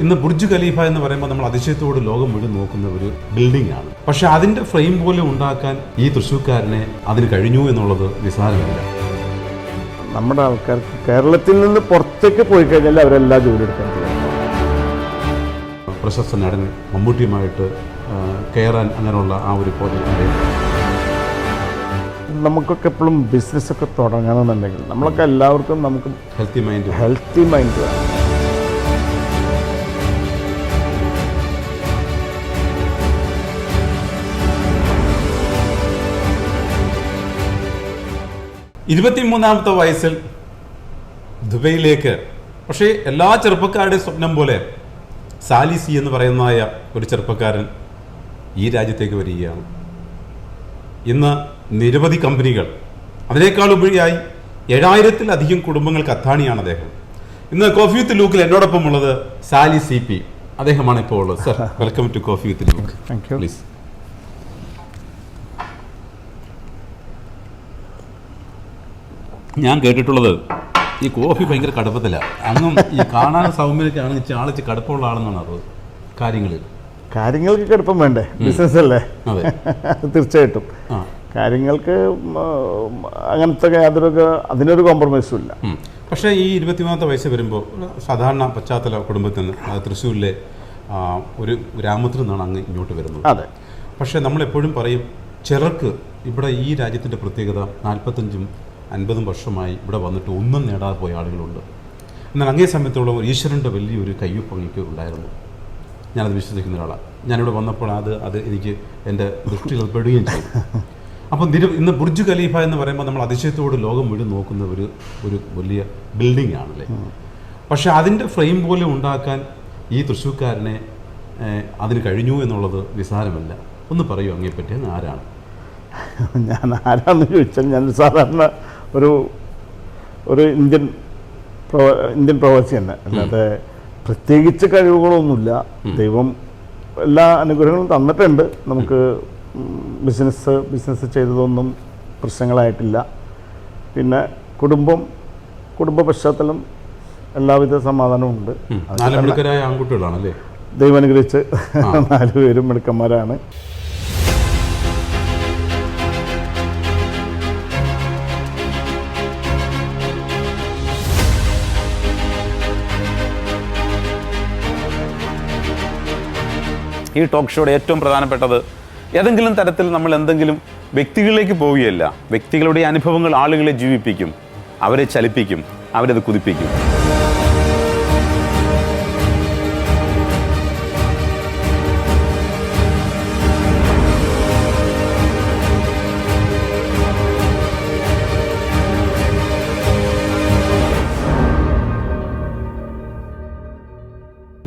ഇന്ന് Burj Khalifa എന്ന് പറയുമ്പോൾ നമ്മൾ അതിശയത്തോട് ലോകം മുഴുവൻ നോക്കുന്ന ഒരു ബിൽഡിംഗ് ആണ്. പക്ഷെ അതിന്റെ ഫ്രെയിം പോലെ ഉണ്ടാക്കാൻ ഈ തൃശ്ശൂർക്കാരനെ അതിന് കഴിഞ്ഞു എന്നുള്ളത് നിസ്സാരമില്ല നമ്മുടെ ആൾക്കാർക്ക് കേരളത്തിൽ നിന്ന് പുറത്തേക്ക് പോയി കഴിഞ്ഞാൽ അവരെല്ലാം ജോലി എടുക്കാൻ പ്രശസ്ത നടൻ മമ്മൂട്ടിയുമായിട്ട് കയറാൻ അങ്ങനെയുള്ള ആ ഒരു പ്രോജക്റ്റിന്റെ നമുക്കൊക്കെ എപ്പോഴും ബിസിനസ്സൊക്കെ തുടങ്ങണമെന്നുണ്ടെങ്കിൽ നമ്മളൊക്കെ എല്ലാവർക്കും നമുക്ക് ഹെൽത്തി മൈൻഡ് ഹെൽത്തി മൈൻഡ് വേണം. ഇരുപത്തിമൂന്നാമത്തെ വയസ്സിൽ ദുബൈയിലേക്ക്. പക്ഷേ എല്ലാ ചെറുപ്പക്കാരുടെയും സ്വപ്നം പോലെ സാലിസി എന്ന് പറയുന്നതായ ഒരു ചെറുപ്പക്കാരൻ ഈ രാജ്യത്തേക്ക് വരികയാണ്. ഇന്ന് നിരവധി കമ്പനികൾ അതിനേക്കാൾ ഉപരിയായി ഏഴായിരത്തിലധികം കുടുംബങ്ങൾക്ക് അത്താണിയാണ് അദ്ദേഹം. ഇന്ന് കോഫി വിത്ത് ലൂക്കിൽ എന്നോടൊപ്പം ഉള്ളത് സാലി സി പി. അദ്ദേഹമാണ് ഇപ്പോൾ ഉള്ളത് sir welcome to coffee with Luke. Please ഞാൻ കേട്ടിട്ടുള്ളത് ഈ കോഫി ഭയങ്കര കടുപ്പത്തില്ല അങ്ങും ഈ കാണാൻ സൗമ്യനൊക്കെയാണ് ആളിച്ച് കടുപ്പമുള്ള ആളെന്നാണ് അറിവ് കാര്യങ്ങളിൽ. കാര്യങ്ങൾക്ക് കടുപ്പം വേണ്ടേ? ബിസിനസ് അല്ലേ അതെ. തീർച്ചയായിട്ടും. കാര്യങ്ങൾക്ക് അങ്ങനത്തെ യാതൊരു അതിനൊരു കോംപ്രമൈസും ഇല്ല. പക്ഷേ ഈ ഇരുപത്തിമൂന്നാമത്തെ വയസ്സ് വരുമ്പോൾ സാധാരണ പശ്ചാത്തല കുടുംബത്തിൽ നിന്ന് തൃശ്ശൂരിലെ ഒരു ഗ്രാമത്തിൽ നിന്നാണ് അങ്ങ് ഇങ്ങോട്ട് വരുന്നത്. അതെ. പക്ഷേ നമ്മളെപ്പോഴും പറയും ചിലർക്ക് ഇവിടെ ഈ രാജ്യത്തിന്റെ പ്രത്യേകത നാൽപ്പത്തഞ്ചും അൻപതും വർഷമായി ഇവിടെ വന്നിട്ട് ഒന്നും നേടാതെ പോയ ആളുകളുണ്ട്. എന്നാൽ അങ്ങേ സമയത്തോളം ഈശ്വരന്റെ വലിയൊരു കയ്യൊപ്പ് അങ്ങേക്ക് ഉണ്ടായിരുന്നു. ഞാനത് വിശ്വസിക്കുന്ന ഒരാളാണ്. ഞാനിവിടെ വന്നപ്പോൾ അത് അത് എനിക്ക് എന്റെ ദൃഷ്ടിയിൽ പെടുകയും ചെയ്തു. അപ്പം നിര ഇന്ന് ബുർജ് ഖലീഫ എന്ന് പറയുമ്പോൾ നമ്മൾ അതിശയത്തോട് ലോകം മുഴുവൻ നോക്കുന്ന ഒരു ഒരു വലിയ ബിൽഡിംഗ് ആണല്ലേ? പക്ഷേ അതിന്റെ ഫ്രെയിം പോലെ ഉണ്ടാക്കാൻ ഈ തൃശ്ശൂർക്കാരനെ അതിന് കഴിഞ്ഞു എന്നുള്ളത് നിസ്സാരമല്ല. ഒന്ന് പറയൂ അങ്ങേപ്പറ്റി അങ്ങ് ആരാണ്? ഞാൻ ആരാണെന്ന് ചോദിച്ചാൽ ഞാൻ സാധാരണ ഒരു ഒരു ഇന്ത്യൻ പ്രവ ഇന്ത്യൻ പ്രവാസി തന്നെ. അല്ലാതെ പ്രത്യേകിച്ച് കഴിവുകളൊന്നുമില്ല. ദൈവം എല്ലാ അനുഗ്രഹങ്ങളും തന്നിട്ടുണ്ട്. നമുക്ക് ബിസിനസ് ബിസിനസ് ചെയ്തതൊന്നും പ്രശ്നങ്ങളായിട്ടില്ല. പിന്നെ കുടുംബം കുടുംബ പശ്ചാത്തലം എല്ലാവിധ സമാധാനവും ഉണ്ട്. ആൺകുട്ടികളാണല്ലേ? ദൈവം അനുഗ്രഹിച്ച് നാലുപേരും മിടുക്കന്മാരാണ്. ഈ ടോക്ക് ഷോയുടെ ഏറ്റവും പ്രധാനപ്പെട്ടത് ഏതെങ്കിലും തരത്തിൽ നമ്മൾ എന്തെങ്കിലും വ്യക്തികളിലേക്ക് പോവുകയല്ല. വ്യക്തികളുടെ അനുഭവങ്ങൾ ആളുകളെ ജീവിപ്പിക്കും അവരെ ചലിപ്പിക്കും അവരത് കുതിപ്പിക്കും.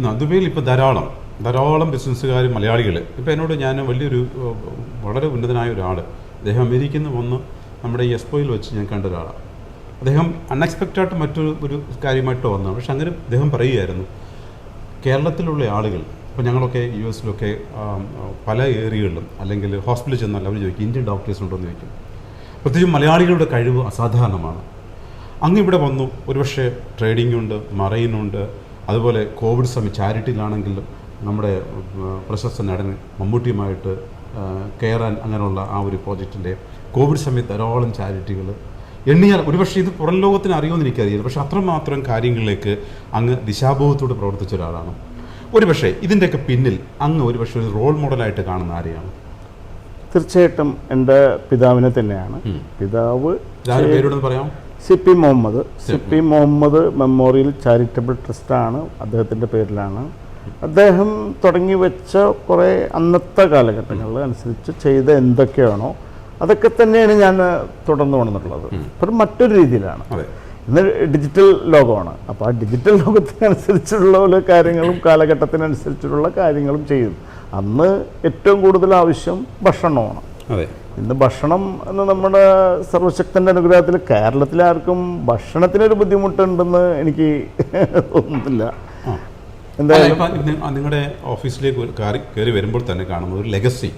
നദുവയിൽ ഇപ്പോൾ ധാരാളം. ധാരാളം ബിസിനസ്സുകാർ മലയാളികൾ ഇപ്പോൾ എന്നോട് ഞാൻ വലിയൊരു വളരെ ഉന്നതനായ ഒരാൾ അദ്ദേഹം അമേരിക്കയിൽ നിന്ന് വന്ന് നമ്മുടെ ഈ എക്സ്പോയിൽ വെച്ച് ഞാൻ കണ്ട ഒരാളാണ് അദ്ദേഹം അൺഎക്സ്പെക്റ്റഡ് മറ്റൊരു ഒരു കാര്യമായിട്ട് വന്നതാണ് പക്ഷെ അങ്ങനെ അദ്ദേഹം പറയുകയായിരുന്നു കേരളത്തിലുള്ള ആളുകൾ ഇപ്പോൾ ഞങ്ങളൊക്കെ യു എസിലൊക്കെ പല ഏരിയകളിലും അല്ലെങ്കിൽ ഹോസ്പിറ്റലിൽ ചെന്നാൽ അവർ ചോദിക്കും ഇന്ത്യൻ ഡോക്ടേഴ്സ് ഉണ്ടോ എന്ന് ചോദിക്കും. പ്രത്യേകിച്ച് മലയാളികളുടെ കഴിവ് അസാധാരണമാണ്. അങ്ങ് ഇവിടെ വന്നു ഒരുപക്ഷെ ട്രേഡിംഗ് ഉണ്ട് മറൈനുണ്ട് അതുപോലെ കോവിഡ് സമയം ചാരിറ്റിയിലാണെങ്കിലും നമ്മുടെ പ്രശസ്ത നടൻ മമ്മൂട്ടിയുമായിട്ട് കയറാൻ അങ്ങനെയുള്ള ആ ഒരു പ്രോജക്റ്റിന്റെ കോവിഡ് സമയത്ത് ധാരാളം ചാരിറ്റികൾ എണ്ണിയാൽ ഒരുപക്ഷെ ഇത് പുറം ലോകത്തിന് അറിയുമെന്ന് എനിക്കറിയില്ല. പക്ഷെ അത്രമാത്രം കാര്യങ്ങളിലേക്ക് അങ്ങ് ദിശാബോധത്തോട് പ്രവർത്തിച്ച ഒരാളാണ്. ഒരുപക്ഷെ ഇതിന്റെയൊക്കെ പിന്നിൽ അങ്ങ് ഒരുപക്ഷെ ഒരു റോൾ മോഡലായിട്ട് കാണുന്ന ആരെയാണ്? തീർച്ചയായിട്ടും എന്റെ പിതാവിനെ തന്നെയാണ്. പിതാവ് പറയാം C P Muhammad. C P Muhammad memorial charitable ട്രസ്റ്റാണ് അദ്ദേഹത്തിന്റെ പേരിലാണ്. അദ്ദേഹം തുടങ്ങി വെച്ച കുറേ അന്നത്തെ കാലഘട്ടങ്ങളിൽ അനുസരിച്ച് ചെയ്ത എന്തൊക്കെയാണോ അതൊക്കെ തന്നെയാണ് ഞാൻ തുടർന്നു വന്നിട്ടുള്ളത് അപ്പം മറ്റൊരു രീതിയിലാണ്. ഇന്ന് ഡിജിറ്റൽ ലോകമാണ്. അപ്പോൾ ആ ഡിജിറ്റൽ ലോകത്തിനനുസരിച്ചുള്ള ഓരോ കാര്യങ്ങളും കാലഘട്ടത്തിനനുസരിച്ചുള്ള കാര്യങ്ങളും ചെയ്യും. അന്ന് ഏറ്റവും കൂടുതൽ ആവശ്യം ഭക്ഷണമാണ്. ഇന്ന് ഭക്ഷണം എന്ന് നമ്മുടെ സർവശക്തന്റെ അനുഗ്രഹത്തിൽ കേരളത്തിലാർക്കും ഭക്ഷണത്തിനൊരു ബുദ്ധിമുട്ടുണ്ടെന്ന് എനിക്ക് തോന്നുന്നില്ല. എന്തായാലും നിങ്ങളുടെ ഓഫീസിലേക്ക് കയറി വരുമ്പോൾ തന്നെ കാണുന്ന ഒരു legacy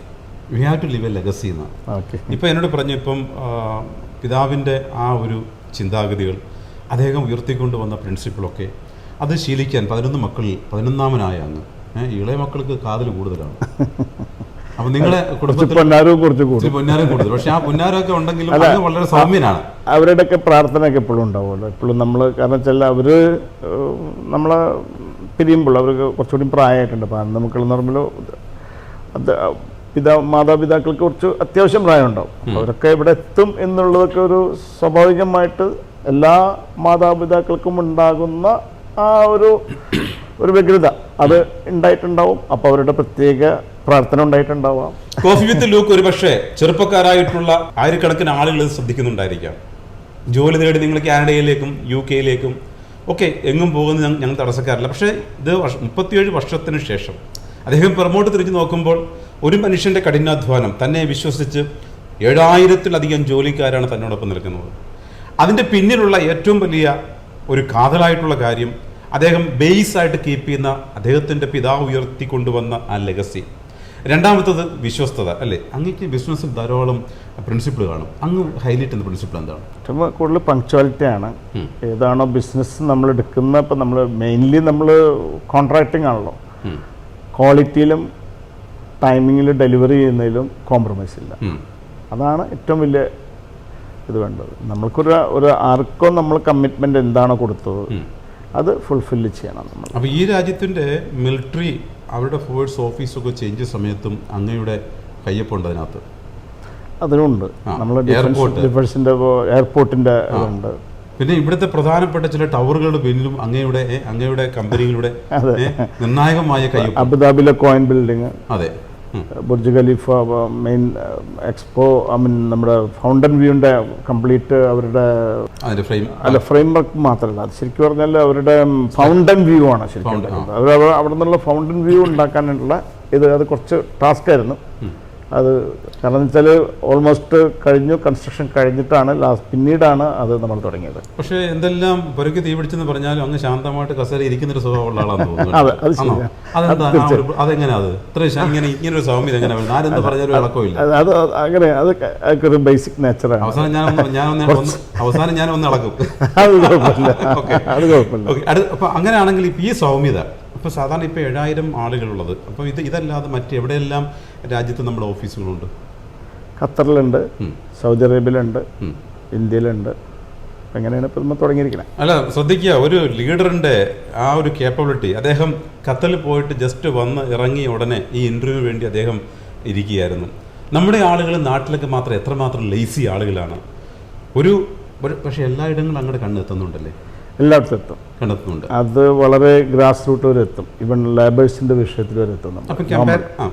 we have to live a legacy എന്നാണ് ഓക്കെ ഇപ്പം എന്നോട് പറഞ്ഞു ഇപ്പം പിതാവിന്റെ ആ ഒരു ചിന്താഗതികൾ അദ്ദേഹം ഉയർത്തിക്കൊണ്ട് വന്ന പ്രിൻസിപ്പിളൊക്കെ അത് ശീലിക്കാൻ പതിനൊന്ന് മക്കളിൽ പതിനൊന്നാമനായ അങ്ങ്. ഇളയ മക്കൾക്ക് കാതൽ കൂടുതലാണ്. അപ്പൊ നിങ്ങളെ കുടുംബത്തിൽ പൊന്നാരവും കുറച്ച് കൂടുതൽ പൊന്നാരം കൂടുതൽ. പക്ഷേ ആ പൊന്നാരമൊക്കെ ഉണ്ടെങ്കിലും വളരെ സൗമ്യനാണ്. അവരുടെയൊക്കെ പ്രാർത്ഥനയൊക്കെ എപ്പോഴും ഉണ്ടാവുമല്ലോ. എപ്പോഴും നമ്മൾ കാരണം വെച്ചാൽ അവർ നമ്മളെ പിരിയുമ്പോൾ അവർക്ക് കുറച്ചുകൂടി പ്രായമായിട്ടുണ്ട്. അപ്പം അന്ന് മക്കളെന്ന് പറയുമ്പോൾ പിതാ മാതാപിതാക്കൾക്ക് കുറച്ച് അത്യാവശ്യം പ്രായം ഉണ്ടാവും അവരൊക്കെ ഇവിടെ എത്തും എന്നുള്ളതൊക്കെ ഒരു സ്വാഭാവികമായിട്ട് എല്ലാ മാതാപിതാക്കൾക്കും ഉണ്ടാകുന്ന ആ ഒരു ഒരു വ്യഗ്രത. അത് ഉണ്ടായിട്ടുണ്ടാവും. അപ്പോൾ അവരുടെ പ്രത്യേക പ്രാർത്ഥന ഉണ്ടായിട്ടുണ്ടാവാം. കോഫി വിത്ത് ലൂക്ക് ഒരു പക്ഷേ ചെറുപ്പക്കാരായിട്ടുള്ള ആയിരക്കണക്കിന് ആളുകൾ ശ്രദ്ധിക്കുന്നുണ്ടായിരിക്കാം. ജോലി നേടി നിങ്ങൾ കാനഡയിലേക്കും യു കെയിലേക്കും ഒക്കെ എങ്ങും പോകുന്ന ഞങ്ങൾ തടസ്സക്കാരല്ല. പക്ഷേ ഇത് മുപ്പത്തിയേഴ് വർഷത്തിന് ശേഷം അദ്ദേഹം പുറമോട്ട് തിരിഞ്ഞു നോക്കുമ്പോൾ ഒരു മനുഷ്യന്റെ കഠിനാധ്വാനം തന്നെ വിശ്വസിച്ച് ഏഴായിരത്തിലധികം ജോലിക്കാരാണ് തന്നോടൊപ്പം നിൽക്കുന്നത്. അതിന്റെ പിന്നിലുള്ള ഏറ്റവും വലിയ ഒരു കാതലായിട്ടുള്ള കാര്യം അദ്ദേഹം ബേസ് ആയിട്ട് കീപ്പ് ചെയ്യുന്ന അദ്ദേഹത്തിന്റെ പിതാവ് ഉയർത്തിക്കൊണ്ടുവന്ന ആ ലെഗസി രണ്ടാമത്തത് വിശ്വസ്തത അല്ലേ? അങ്ങേക്ക് ബിസിനസ്സിൽ ധാരാളം പ്രിൻസിപ്പിൾ കാണും. അങ്ങ് ഹൈലൈറ്റ് ചെയ്യുന്ന പ്രിൻസിപ്പിൾ എന്താണ്? ഏറ്റവും കൂടുതൽ പങ്ക്ച്വാലിറ്റി ആണ്. ഏതാണോ ബിസിനസ് നമ്മൾ എടുക്കുന്ന ഇപ്പം നമ്മൾ മെയിൻലി നമ്മൾ കോൺട്രാക്ടിങ് ആണല്ലോ. ക്വാളിറ്റിയിലും ടൈമിങ്ങിലും ഡെലിവറി ചെയ്യുന്നതിലും കോംപ്രമൈസ് ഇല്ല. അതാണ് ഏറ്റവും വലിയ ഇത് വേണ്ടത്. നമ്മൾക്കൊരു ഒരു ആർക്കോ നമ്മൾ കമ്മിറ്റ്മെന്റ് എന്താണോ കൊടുത്തത്. അത് ഫുൾഫില്ല് ചെയ്യണം നമ്മൾ. അപ്പോൾ ഈ രാജ്യത്തിന്റെ മിലിറ്ററി അവരുടെ ഫോഴ്സ് ഓഫീസൊക്കെ ചേഞ്ച് സമയത്തും അങ്ങയുടെ കയ്യൊപ്പുണ്ട് അതിനകത്ത് അതിനുണ്ട് നമ്മുടെ നമ്മൾ. ഡിഫൻസിന്റെ എയർപോർട്ടിന്റെ ഇതുണ്ട്. പിന്നെ ഇവിടുത്തെ പ്രധാനപ്പെട്ട ചില ടവറുകളുടെ പിന്നിലും അങ്ങയുടെ അങ്ങയുടെ കമ്പനികളുടെ നിർണായകമായ കയ്യൊപ്പ് അബുദാബിലെ കോയിൻ ബിൽഡിങ് അതെ. Burj Khalifa main expo I mean നമ്മുടെ ഫൗണ്ടൻ വ്യൂവിന്റെ കംപ്ലീറ്റ് അവരുടെ അല്ല ഫ്രെയിം വർക്ക് മാത്രമല്ല. അത് ശരിക്കും പറഞ്ഞാൽ അവരുടെ ഫൗണ്ടൻ വ്യൂ ആണ് ശരിക്കും അവർ അവിടെ നിന്നുള്ള ഫൗണ്ടൻ വ്യൂ ഉണ്ടാക്കാനുള്ള ഇത് അത് കുറച്ച് ടാസ്ക് ആയിരുന്നു. അത് കാരണം വെച്ചാൽ ഓൾമോസ്റ്റ് കഴിഞ്ഞു കൺസ്ട്രക്ഷൻ കഴിഞ്ഞിട്ടാണ് ലാസ്റ്റ് പിന്നീടാണ് അത് നമ്മൾ തുടങ്ങിയത്. പക്ഷേ എന്തെല്ലാം പുരക്ക് തീ പിടിച്ചെന്ന് പറഞ്ഞാലും അങ്ങ് ശാന്തമായിട്ട് കസേര ഇരിക്കുന്ന ഒരു സ്വഭാവമുള്ള ആളാന്ന് തോന്നുന്നു. അതെ, ഇങ്ങനെ ഇങ്ങനെ ഒരു സൗമ്യത എങ്ങനെ വരുന്നത് ആരെന്ത് പറഞ്ഞാലും ഇളക്കമില്ല അത് അങ്ങനെ അത് ഒരു ബേസിക് നേച്ചറാണ് അവസാനം ഞാൻ ഞാൻ അവസാനം ഞാൻ ഒന്ന് ഇളക്കും. അത് കുഴപ്പമില്ല. കുഴപ്പമില്ല. അങ്ങനെയാണെങ്കിൽ ഈ സൗമ്യത ഇപ്പോൾ സാധാരണ ഇപ്പോൾ ഏഴായിരം ആളുകളുള്ളത്. അപ്പോൾ ഇത് ഇതല്ലാതെ മറ്റ് എവിടെയെല്ലാം രാജ്യത്ത് നമ്മുടെ ഓഫീസുകളുണ്ട്? ഖത്തറിലുണ്ട്. സൗദി അറേബ്യയിലുണ്ട് ഇന്ത്യയിലുണ്ട്. എങ്ങനെയാണ് ഇപ്പം നമ്മൾ തുടങ്ങിയിരിക്കുന്നത് അല്ല ശ്രദ്ധിക്കുക ഒരു ലീഡറിന്റെ ആ ഒരു കേപ്പബിലിറ്റി അദ്ദേഹം ഖത്തറിൽ പോയിട്ട് ജസ്റ്റ് വന്ന് ഇറങ്ങിയ ഉടനെ ഈ ഇന്റർവ്യൂ വേണ്ടി അദ്ദേഹം ഇരിക്കുകയായിരുന്നു. നമ്മുടെ ആളുകൾ നാട്ടിലൊക്കെ മാത്രം എത്രമാത്രം ലേസി ആളുകളാണ്. ഒരു പക്ഷേ എല്ലായിടങ്ങളും അങ്ങോട്ട് കണ്ണെത്തുന്നുണ്ടല്ലേ? എല്ലായിടത്തും എത്തും. അത് വളരെ ഗ്രാസ് റൂട്ട് വരെ എത്തും. ഇവൻ ലേബേഴ്സിന്റെ വിഷയത്തിൽ വരെ എത്തും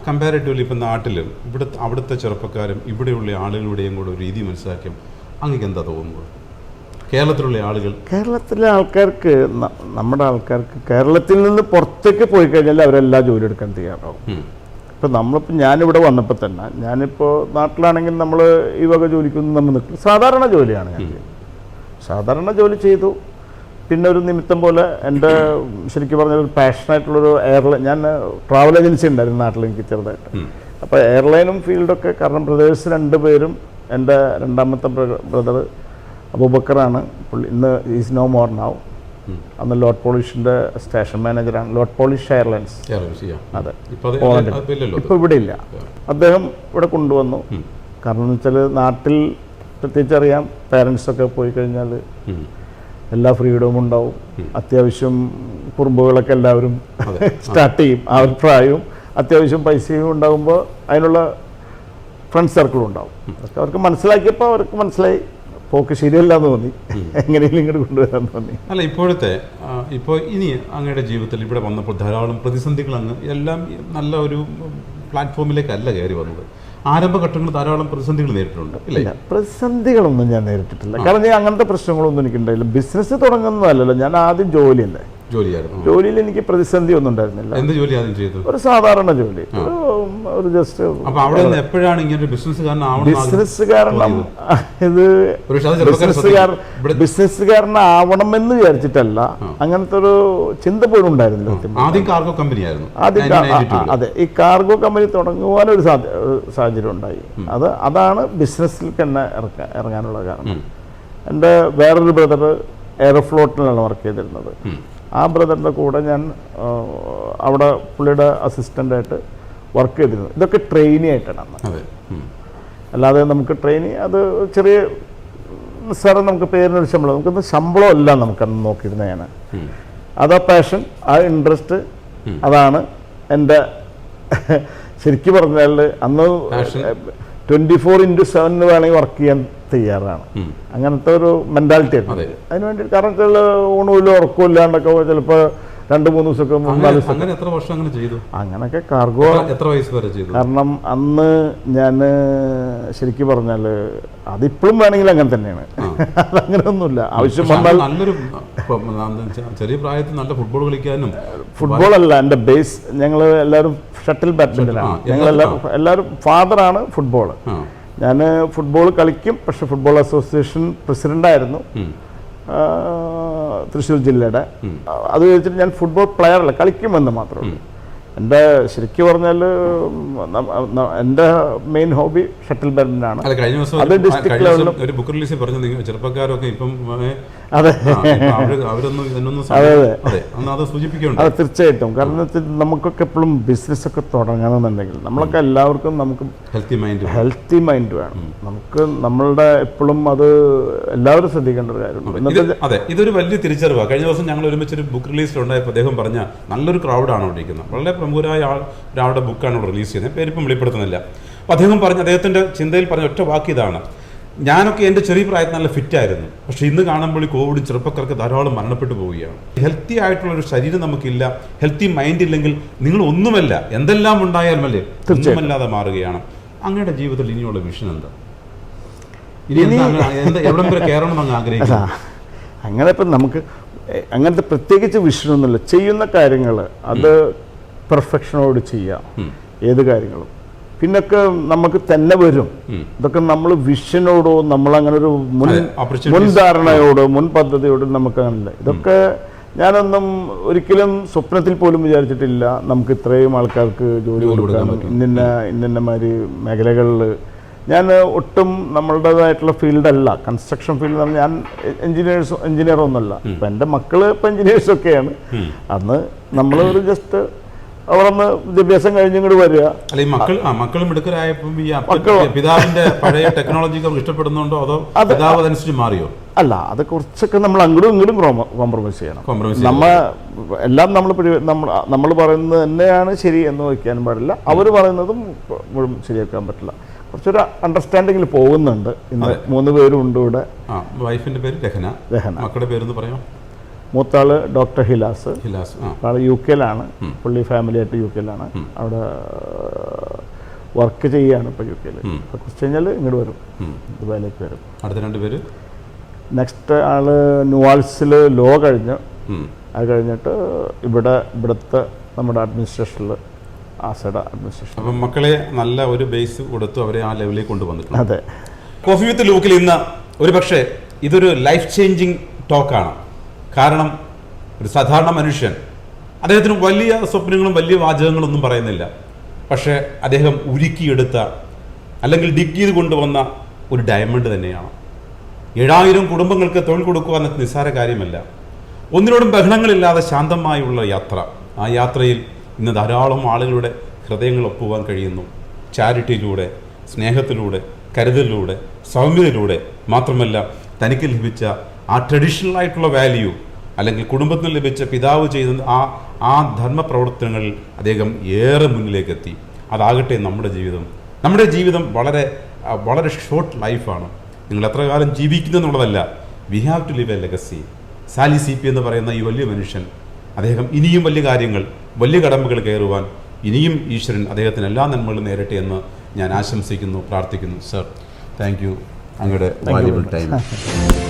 കമ്പാരിറ്റീവ്ലി ഇപ്പം നാട്ടിലും ഇവിടുത്തെ അവിടുത്തെ ചെറുപ്പക്കാരും ഇവിടെയുള്ള ആളുകളുടെയും കൂടെ ഒരു രീതി മനസ്സിലാക്കിയും അങ്ങക്ക് എന്താ തോന്നുന്നത്? കേരളത്തിലുള്ള ആളുകൾ കേരളത്തിലെ ആൾക്കാർക്ക് നമ്മുടെ ആൾക്കാർക്ക് കേരളത്തിൽ നിന്ന് പുറത്തേക്ക് പോയി കഴിഞ്ഞാൽ അവരെല്ലാം ജോലി എടുക്കാൻ തയ്യാറാവും. ഇപ്പം നമ്മളിപ്പോൾ ഞാനിവിടെ വന്നപ്പോൾ തന്നെ ഞാനിപ്പോൾ നാട്ടിലാണെങ്കിൽ നമ്മൾ ഈ വക ജോലിക്കൊന്നും നമ്മൾ നിൽക്കും സാധാരണ ജോലിയാണ് ഞാൻ സാധാരണ ജോലി ചെയ്തു പിന്നെ ഒരു നിമിത്തം പോലെ എന്റെ ശരിക്കും പറഞ്ഞാൽ ഒരു പാഷനായിട്ടുള്ളൊരു എയർലൈൻ ഞാൻ ട്രാവൽ ഏജൻസി ഉണ്ടായിരുന്നു നാട്ടിൽ എനിക്ക് ചെറുതായിട്ട്. അപ്പോൾ എയർലൈനും ഫീൽഡൊക്കെ കാരണം ബ്രദേഴ്സ് രണ്ടുപേരും എന്റെ രണ്ടാമത്തെ ബ്രദർ അബൂബക്കറാണ്. പുള്ളി ഇന്ന് ഈസ് നോ മോർ നാവ്. അന്ന് ലോഡ് പോളിഷിന്റെ സ്റ്റേഷൻ മാനേജറാണ്. LOT Polish airlines. അതെ. ഇപ്പോൾ ഇവിടെ ഇല്ല. അദ്ദേഹം ഇവിടെ കൊണ്ടുവന്നു. കാരണം എന്ന് വെച്ചാൽ നാട്ടിൽ പ്രത്യേകിച്ച് അറിയാം പേരൻസൊക്കെ പോയി കഴിഞ്ഞാൽ. എല്ലാ ഫ്രീഡവും ഉണ്ടാവും. അത്യാവശ്യം കുറുമ്പുകളൊക്കെ എല്ലാവരും സ്റ്റാർട്ട് ചെയ്യും. ആ ഒരു പ്രായവും അത്യാവശ്യം പൈസയും ഉണ്ടാകുമ്പോൾ അതിനുള്ള ഫ്രണ്ട് സർക്കിളും ഉണ്ടാവും. അതൊക്കെ അവർക്ക് മനസ്സിലാക്കിയപ്പോൾ അവർക്ക് മനസ്സിലായി. പോക്ക് ശരിയല്ല എന്ന് തോന്നി. എങ്ങനെയെങ്കിലും ഇങ്ങോട്ട് കൊണ്ടുവരാൻ തോന്നി. അല്ല ഇപ്പോഴത്തെ ഇപ്പോൾ ഇനി അങ്ങയുടെ ജീവിതത്തിൽ ഇവിടെ വന്നപ്പോൾ ധാരാളം പ്രതിസന്ധികൾ അങ്ങ് എല്ലാം നല്ല ഒരു പ്ലാറ്റ്ഫോമിലേക്കല്ല കയറി വന്നത്. ആരംഭഘട്ടങ്ങൾ ധാരാളം പ്രതിസന്ധികൾ നേരിട്ടുണ്ട് ഇല്ല? പ്രതിസന്ധികളൊന്നും ഞാൻ നേരിട്ടിട്ടില്ല. കാരണം ഞാൻ അങ്ങനത്തെ പ്രശ്നങ്ങളൊന്നും എനിക്കുണ്ടായില്ല. ബിസിനസ് തുടങ്ങുന്നതല്ലല്ലോ ഞാൻ ആദ്യം ജോലിയല്ലേ? ജോലിയായിരുന്നു. ജോലിയിൽ എനിക്ക് പ്രതിസന്ധി ഒന്നും ഉണ്ടായിരുന്നില്ല. എന്ത് ജോലി ചെയ്തത്? ഒരു സാധാരണ ജോലി. ഒരു ജസ്റ്റ് എപ്പോഴാണ് ഇങ്ങനെ ഒരു ബിസിനസ്സുകാരനാവണം ബിസിനസ്സുകാരണം ഇത് ബിസിനസ്സുകാർ ബിസിനസ്സുകാരനാവണമെന്ന് വിചാരിച്ചിട്ടല്ല. അങ്ങനത്തെ ഒരു ചിന്ത പോലും ഉണ്ടായിരുന്നില്ല ആദ്യം കാർഗോ കമ്പനിയായിരുന്നു ആദ്യം കാ- 1992 ആ, അതെ. ഈ കാർഗോ കമ്പനി തുടങ്ങുവാനൊരു ഒരു സാഹചര്യം ഉണ്ടായി. അത് അതാണ് ബിസിനസ്സിൽ തന്നെ ഇറക്കാൻ ഇറങ്ങാനുള്ള കാരണം. എന്റെ വേറൊരു ബ്രദർ എയർഫ്ലോട്ടിലാണ് വർക്ക് ചെയ്തിരുന്നത്. ആ ബ്രദറിന്റെ കൂടെ ഞാൻ ആ, അവിടെ പുള്ളിയുടെ അസിസ്റ്റന്റായിട്ട് വർക്ക് ചെയ്തിരുന്നു. ഇതൊക്കെ ട്രെയിനി ആയിട്ടാണ് അന്ന്. അല്ലാതെ നമുക്ക് ട്രെയിനി അത് ചെറിയ നിസ്സാരം നമുക്ക് പേരിനൊരു ശമ്പളം നമുക്കൊന്ന് ശമ്പളം അല്ല നമുക്കന്ന് നോക്കിയിരുന്നത് ഞാൻ. അത് അതാ പാഷൻ ആ ഇൻട്രസ്റ്റ് അതാണ് എന്റെ ശരിക്കും പറഞ്ഞാൽ അന്ന്. ട്വന്റി ഫോർ ഇന്റു സെവൻ വേണമെങ്കിൽ വർക്ക് ചെയ്യാൻ തയ്യാറാണ്. അങ്ങനത്തെ ഒരു മെന്റാലിറ്റി അതെ. ആയിരുന്നു അതിന് വേണ്ടി കാരണം ചില ഊണുമില്ല എന്നൊക്കെ ഇല്ലാണ്ടൊക്കെ ചിലപ്പോൾ രണ്ട് മൂന്ന് ദിവസമൊക്കെ മൂന്നാൽ നാല് ദിവസം അങ്ങനെ എത്ര വർഷം അങ്ങനെ ചെയ്തു? അങ്ങനെയൊക്കെ കാർഗോ എത്ര- വയസ്സ് വരെ ചെയ്തു? കാരണം അന്ന് ഞാൻ ശരിക്കും പറഞ്ഞാൽ അതിപ്പോഴും വേണമെങ്കിൽ അങ്ങനെ തന്നെയാണ്. അതങ്ങനെയൊന്നുമില്ല ആവശ്യം വന്നാൽ നല്ലൊരു ചെറിയ പ്രായത്തിൽ നല്ല ഫുട്ബോൾ കളിക്കാനും ഫുട്ബോൾ അല്ല എന്റെ ബേസ് ഞങ്ങൾ എല്ലാവരും ഷട്ടിൽ ബാഡ്മിന്റനാണ് എല്ലാവരും- ഞങ്ങളെല്ലാവരും എല്ലാവരും ഫാദറാണ് ഫുട്ബോൾ ഞാൻ ഫുട്ബോൾ കളിക്കും പക്ഷെ ഫുട്ബോൾ അസോസിയേഷൻ പ്രസിഡന്റായിരുന്നു തൃശ്ശൂർ ജില്ലയുടെ. അത് വെച്ചിട്ട് ഞാൻ ഫുട്ബോൾ പ്ലെയർ അല്ല കളിക്കുമെന്ന് മാത്രമേ ഉള്ളൂ. എന്റെ ശരിക്കും പറഞ്ഞാൽ എന്റെ മെയിൻ ഹോബി ഷട്ടിൽ ബാഡ്മിന്റൺ ആണ്. അത് ഡിസ്ട്രിക്ട് level- ഒരു ബുക്ക് റിലീസിൽ പറഞ്ഞു ചെറുപ്പക്കാരൊക്കെ ഇപ്പം അതെ. അവരൊന്നും ഇതിനൊന്നും അതെ, അതെ. അതെ സൂചിപ്പിക്കുന്നുണ്ട്. അതെ തീർച്ചയായിട്ടും. കാരണം വെച്ചാൽ നമുക്കൊക്കെ എപ്പോഴും ബിസിനസ്സൊക്കെ തുടങ്ങണമെന്നുണ്ടെങ്കിൽ നമ്മളൊക്കെ എല്ലാവർക്കും നമുക്ക് ഹെൽത്തി മൈൻഡ് ഹെൽത്തി മൈൻഡ് വേണം. നമുക്ക് നമ്മളുടെ എപ്പോഴും അത് എല്ലാവരും ശ്രദ്ധിക്കേണ്ട ഒരു കാര്യമുണ്ട് അതെ ഇതൊരു വലിയ തിരിച്ചറിവാണ് കഴിഞ്ഞ ദിവസം ഞങ്ങൾ ഒരുമിച്ച് ഒരു ബുക്ക് റിലീസിലുണ്ടായപ്പോൾ അദ്ദേഹം പറഞ്ഞ നല്ലൊരു ക്രൗഡാണ് അവിടെ ഇരിക്കുന്നത് വളരെ പ്രമുഖരായ ആൾ ഒരാളുടെ ബുക്കാണ് ഇവിടെ റിലീസ് ചെയ്യുന്നത്. പേരിപ്പം വെളിപ്പെടുത്തുന്നില്ല. അപ്പോൾ അദ്ദേഹം പറഞ്ഞ അദ്ദേഹത്തിന്റെ ചിന്തയിൽ പറഞ്ഞ ഒറ്റ വാക്ക് ഇതാണ്. ഞാനൊക്കെ എന്റെ ചെറിയ പ്രായത്തിൽ നല്ല ഫിറ്റായിരുന്നു പക്ഷെ ഇന്ന് കാണുമ്പോൾ ഈ കോവിഡ് ചെറുപ്പക്കാർക്ക് ധാരാളം മരണപ്പെട്ടു പോവുകയാണ്. ഹെൽത്തി ആയിട്ടുള്ള ഒരു ശരീരം നമുക്കില്ല. ഹെൽത്തി മൈൻഡ് ഇല്ലെങ്കിൽ നിങ്ങൾ ഒന്നുമല്ല. എന്തെല്ലാം ഉണ്ടായാലും അല്ലേ? ഒന്നുമല്ലാതെ മാറുകയാണ്. അങ്ങയുടെ ജീവിതത്തിൽ ഇനിയുള്ള മിഷൻ എന്താ? ഇനി എന്താ അങ്ങ് എന്താ എവിടം വരെ കയറണം അങ്ങ് ആഗ്രഹിക്കുന്നു? അങ്ങനെ ഇപ്പം നമുക്ക് അങ്ങനത്തെ പ്രത്യേകിച്ച് വിഷനൊന്നുമില്ല ചെയ്യുന്ന കാര്യങ്ങൾ അത് പെർഫെക്ഷനോട് ചെയ്യാം. ഏത് കാര്യങ്ങളും. പിന്നൊക്കെ നമുക്ക് തന്നെ വരും. ഇതൊക്കെ നമ്മൾ വിഷനോടോ നമ്മൾ അങ്ങനെ ഒരു മുൻ മുൻധാരണയോടോ മുൻ പദ്ധതിയോടോ നമുക്ക് അങ്ങനെ ഇതൊക്കെ ഞാനൊന്നും ഒരിക്കലും സ്വപ്നത്തിൽ പോലും വിചാരിച്ചിട്ടില്ല. നമുക്ക് ഇത്രയും ആൾക്കാർക്ക് ജോലി കൊടുക്കാനും ഇന്നിന്ന ഇന്നിന്നമാതിരി മേഖലകളിൽ ഞാൻ ഒട്ടും നമ്മളുടേതായിട്ടുള്ള ഫീൽഡല്ല. കൺസ്ട്രക്ഷൻ ഫീൽഡ് എന്ന് പറഞ്ഞാൽ ഞാൻ എഞ്ചിനീയേഴ്സ് എഞ്ചിനീയർ ഒന്നുമല്ല. ഇപ്പം എന്റെ മക്കൾ ഇപ്പം എഞ്ചിനീയേഴ്സൊക്കെയാണ് അന്ന് നമ്മൾ ഒരു ജസ്റ്റ് അവിടെ നിന്ന് വിദ്യാഭ്യാസം കഴിഞ്ഞ് ഇങ്ങോട്ട് വരിക. അല്ല ഈ മക്കൾ ആ മക്കളും മിടുക്കരായപ്പം ഈ പിതാവിന്റെ പഴയ ടെക്നോളജി ഇഷ്ടപ്പെടുന്നുണ്ടോ അതോ അത് പിതാവ് അതനുസരിച്ച് മാറിയോ? അല്ല അത് കുറച്ചൊക്കെ നമ്മൾ അങ്ങോട്ടും ഇങ്ങോട്ടും കോംപ്രമൈസ് ചെയ്യണം. നമ്മ എല്ലാം നമ്മൾ നമ്മൾ നമ്മൾ പറയുന്നത് തന്നെയാണ് ശരി എന്ന് വയ്ക്കാനും പാടില്ല. അവർ പറയുന്നതും മുഴുവൻ ശരിയാക്കാൻ പറ്റില്ല. കുറച്ചൊരു അണ്ടർസ്റ്റാൻഡിങ്ങിൽ പോകുന്നുണ്ട് ഇന്ന്. മൂന്ന് പേരും ഉണ്ട് ഇവിടെ. വൈഫിന്റെ പേര് രഹന. രഹന. മക്കളുടെ പേരെന്ന് പറയാം മൂത്താൾ ഡോക്ടർ ഹിലാസ്. ഹിലാസ് ആൾ ആൾ യു കെയിലാണ് പുള്ളി ഫാമിലി ആയിട്ട് യു കെയിലാണ് അവിടെ വർക്ക് ചെയ്യുകയാണ് ഇപ്പോൾ യു കെയിൽ ഇപ്പോൾ കുറച്ച് കഴിഞ്ഞാൽ ഇങ്ങോട്ട് വരും. ദുബായിലേക്ക് വരും. അടുത്ത രണ്ട് പേര്? നെക്സ്റ്റ് ആൾ ന്യൂവാൾസിൽ ലോ കഴിഞ്ഞ്. അത് കഴിഞ്ഞിട്ട് ഇവിടെ ഇവിടുത്തെ നമ്മുടെ അഡ്മിനിസ്ട്രേഷനിൽ ആസയുടെ അഡ്മിനിസ്ട്രേഷൻ അപ്പം മക്കളെ നല്ല ഒരു ബേസ് കൊടുത്തു അവരെ ആ ലെവലിലേക്ക് കൊണ്ടുവന്നിട്ടുണ്ട്. അതെ. കോഫി വിത്ത് ലൂക്കിൽ ഇന്ന് ഒരു പക്ഷേ ഇതൊരു ലൈഫ് ചേഞ്ചിങ് ടോക്കാണ് കാരണം ഒരു സാധാരണ മനുഷ്യൻ അദ്ദേഹത്തിന് വലിയ സ്വപ്നങ്ങളും വലിയ വാചകങ്ങളൊന്നും പറയുന്നില്ല. പക്ഷേ അദ്ദേഹം ഉരുക്കിയെടുത്ത അല്ലെങ്കിൽ ഡിഗ് ചെയ്ത് കൊണ്ടുവന്ന ഒരു ഡയമണ്ട് തന്നെയാണ്. ഏഴായിരം കുടുംബങ്ങൾക്ക് തൊഴിൽ കൊടുക്കുക എന്നത് നിസ്സാര കാര്യമല്ല. ഒന്നിനോടും ബഹളങ്ങളില്ലാതെ ശാന്തമായുള്ള യാത്ര. ആ യാത്രയിൽ ഇന്ന് ധാരാളം ആളുകളുടെ ഹൃദയങ്ങൾ ഒപ്പുവാൻ കഴിയുന്നു. ചാരിറ്റിയിലൂടെ സ്നേഹത്തിലൂടെ കരുതലിലൂടെ സൗമ്യതയിലൂടെ മാത്രമല്ല തനിക്ക് ലഭിച്ച ആ ട്രഡീഷണൽ ആയിട്ടുള്ള വാല്യൂ അല്ലെങ്കിൽ കുടുംബത്തിൽ ലഭിച്ച പിതാവ് ചെയ്ത ആ ആ ധർമ്മ പ്രവർത്തനങ്ങളിൽ അദ്ദേഹം ഏറെ മുന്നിലേക്ക് എത്തി അതാകട്ടെ നമ്മുടെ ജീവിതം. നമ്മുടെ ജീവിതം വളരെ വളരെ ഷോർട്ട് ലൈഫാണ് നിങ്ങൾ എത്ര കാലം ജീവിക്കുന്നു എന്നുള്ളതല്ല. We have to live a legacy Sali C P എന്ന് പറയുന്ന ഈ വലിയ മനുഷ്യൻ അദ്ദേഹം ഇനിയും വലിയ കാര്യങ്ങൾ വലിയ കടമ്പകൾ കയറുവാൻ ഇനിയും ഈശ്വരൻ അദ്ദേഹത്തിന് എല്ലാ നന്മകളും നേരട്ടെ എന്ന് ഞാൻ ആശംസിക്കുന്നു പ്രാർത്ഥിക്കുന്നു. സർ താങ്ക് യു അങ്ങയുടെ വാല്യുബിൾ ടൈം